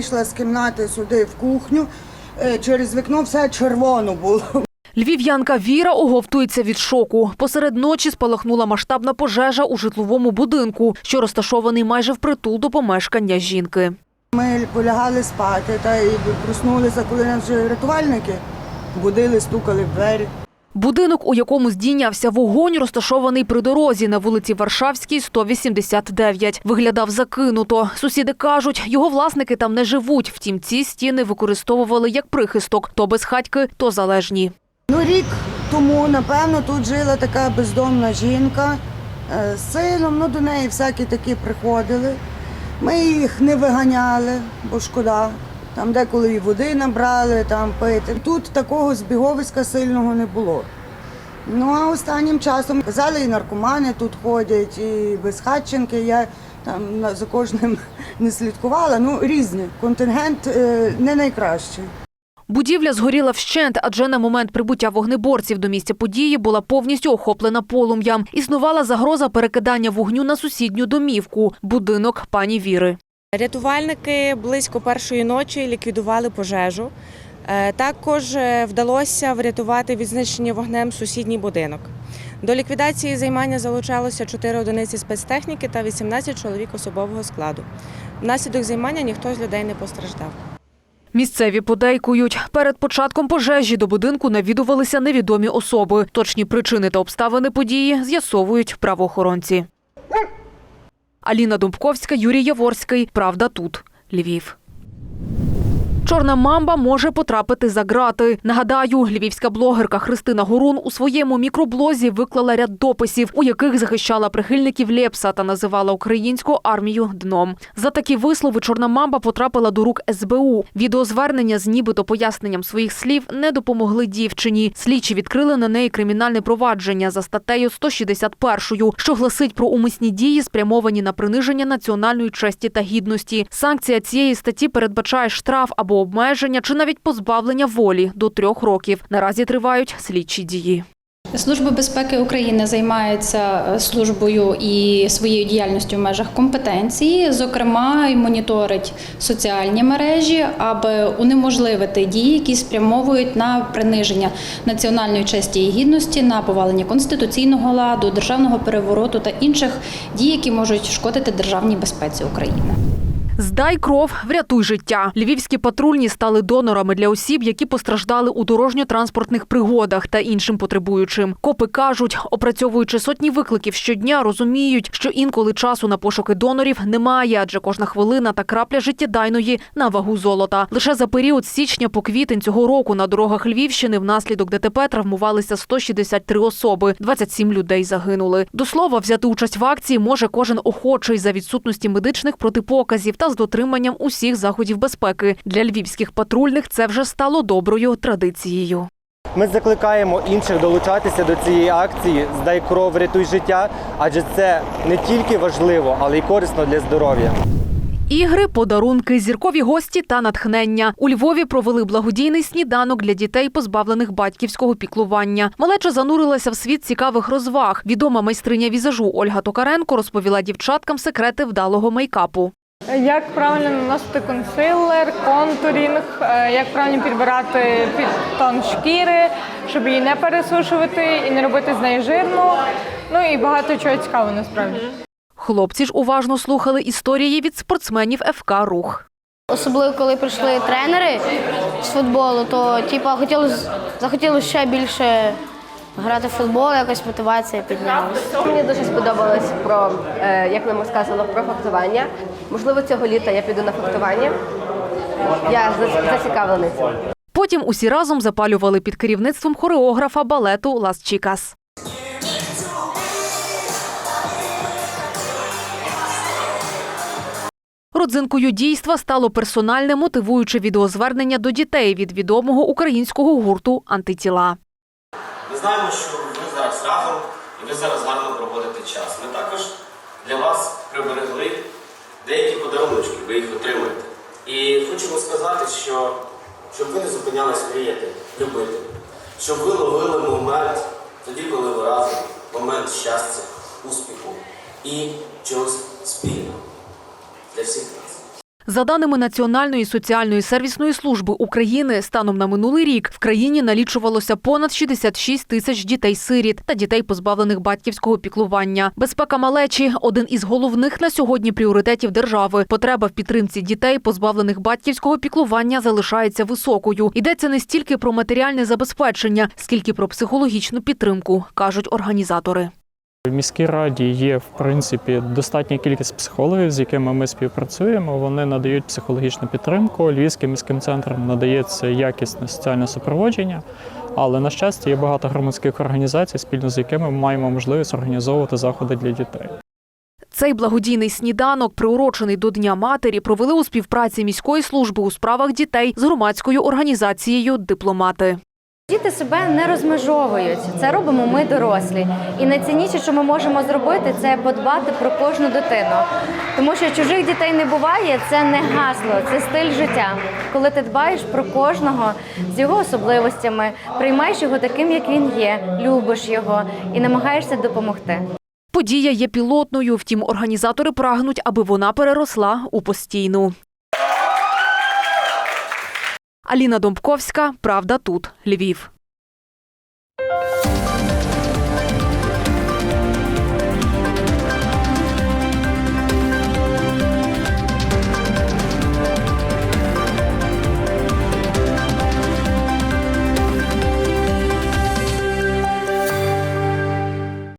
вийшла з кімнати сюди в кухню. е, Через вікно все червоно було. Львів'янка Віра оговтується від шоку. Посеред ночі спалахнула масштабна пожежа у житловому будинку, що розташований майже впритул до помешкання жінки. Ми полягали спати та і проснулися, коли нас вже рятувальники будили, стукали в двері. Будинок, у якому здійнявся вогонь, розташований при дорозі на вулиці Варшавській, 189. Виглядав закинуто. Сусіди кажуть, його власники там не живуть. Втім, ці стіни використовували як прихисток то безхатьки, то залежні. Ну, рік тому, напевно, тут жила така бездомна жінка е, з сином. Ну, до неї всякі такі приходили. Ми їх не виганяли, бо шкода. Там деколи і води набрали, там пити. Тут такого збіговиська сильного не було. Ну а останнім часом казали, і наркомани тут ходять, і безхатченки. Я там за кожним не слідкувала. Ну, різні. Контингент е, не найкращий. Будівля згоріла вщент, адже на момент прибуття вогнеборців до місця події була повністю охоплена полум'ям. Існувала загроза перекидання вогню на сусідню домівку – будинок пані Віри. Рятувальники близько першої ночі ліквідували пожежу. Е, Також е, вдалося врятувати відзначення вогнем сусідній будинок. До ліквідації займання залучалося 4 одиниці спецтехніки та 18 чоловік особового складу. Внаслідок займання ніхто з людей не постраждав. Місцеві подейкують. Перед початком пожежі до будинку навідувалися невідомі особи. Точні причини та обставини події з'ясовують правоохоронці. Аліна Думбковська, Юрій Яворський. Правда тут. Львів. Чорна мамба може потрапити за ґрати. Нагадаю, львівська блогерка Христина Горун у своєму мікроблозі виклала ряд дописів, у яких захищала прихильників Лепса та називала українську армію дном. За такі вислови чорна мамба потрапила до рук СБУ. Відеозвернення з нібито поясненням своїх слів не допомогли дівчині. Слідчі відкрили на неї кримінальне провадження за статтею 161, що гласить про умисні дії, спрямовані на приниження національної честі та гідності. Санкція цієї статті передбачає штраф або обмеження чи навіть позбавлення волі до трьох років. Наразі тривають слідчі дії. Служба безпеки України займається е, службою і своєю діяльністю в межах компетенції, зокрема, і моніторить соціальні мережі, аби унеможливити дії, які спрямовують на приниження національної честі і гідності, на повалення конституційного ладу, державного перевороту та інших дій, які можуть шкодити державній безпеці України. Здай кров, врятуй життя. Львівські патрульні стали донорами для осіб, які постраждали у дорожньо-транспортних пригодах та іншим потребуючим. Копи кажуть, опрацьовуючи сотні викликів щодня, розуміють, що інколи часу на пошуки донорів немає, адже кожна хвилина та крапля життєдайної на вагу золота. Лише за період січня по квітень цього року на дорогах Львівщини внаслідок ДТП травмувалися 163 особи, 27 людей загинули. До слова, взяти участь в акції може кожен охочий за відсутності медичних протипоказів та з дотриманням усіх заходів безпеки. Для львівських патрульних це вже стало доброю традицією. Ми закликаємо інших долучатися до цієї акції Здай кров, рятуй життя, адже це не тільки важливо, але й корисно для здоров'я. Ігри, подарунки, зіркові гості та натхнення. У Львові провели благодійний сніданок для дітей, позбавлених батьківського піклування. Малеча занурилася в світ цікавих розваг. Відома майстриня візажу Ольга Токаренко розповіла дівчаткам секрети вдалого мейкапу. Як правильно наносити консилер, контурінг, е, як правильно підбирати під тон шкіри, щоб її не пересушувати і не робити з неї жирну. Ну і багато чого цікавого насправді. Хлопці ж уважно слухали історії від спортсменів ФК Рух. Особливо коли прийшли тренери з футболу, то типа хотілося захотілося ще більше грати в футбол, якась мотивація піднялася. Мені дуже сподобалось про, е, як нам сказано, про фехтування. Можливо, цього літа я піду на фехтування. Я за- зацікавлений цим. Потім усі разом запалювали під керівництвом хореографа балету Лас Чікас. Родзинкою дійства стало персональне мотивуюче відеозвернення до дітей від відомого українського гурту Антитіла. Ми знаємо, що ви зараз разом і ви зараз гарно проводите час. Ми також для вас приберегли деякі подарунки, ви їх отримаєте. І хочемо сказати, що щоб ви не зупинялись мріяти, любити, щоб ви ловили момент тоді, коли ви разом, момент щастя, успіху і чогось спільного для всіх нас. За даними Національної соціальної сервісної служби України, станом на минулий рік в країні налічувалося понад 66 тисяч дітей-сиріт та дітей, позбавлених батьківського піклування. Безпека малечі один із головних на сьогодні пріоритетів держави. Потреба в підтримці дітей, позбавлених батьківського піклування, залишається високою. Йдеться не стільки про матеріальне забезпечення, скільки про психологічну підтримку, кажуть організатори. В міській раді є в принципі достатня кількість психологів, з якими ми співпрацюємо. Вони надають психологічну підтримку. Львівським міським центром надається якісне соціальне супроводження. Але на щастя є багато громадських організацій, спільно з якими ми маємо можливість організовувати заходи для дітей. Цей благодійний сніданок, приурочений до Дня матері, провели у співпраці міської служби у справах дітей з громадською організацією Дипломати. Діти себе не розмежовують. Це робимо ми дорослі. І найцінніше, що ми можемо зробити, це подбати про кожну дитину. Тому що чужих дітей не буває, це не гасло, це стиль життя. Коли ти дбаєш про кожного з його особливостями, приймаєш його таким, як він є, любиш його і намагаєшся допомогти. Подія є пілотною, втім, організатори прагнуть, аби вона переросла у постійну. Аліна Домбковська, Правда тут, Львів.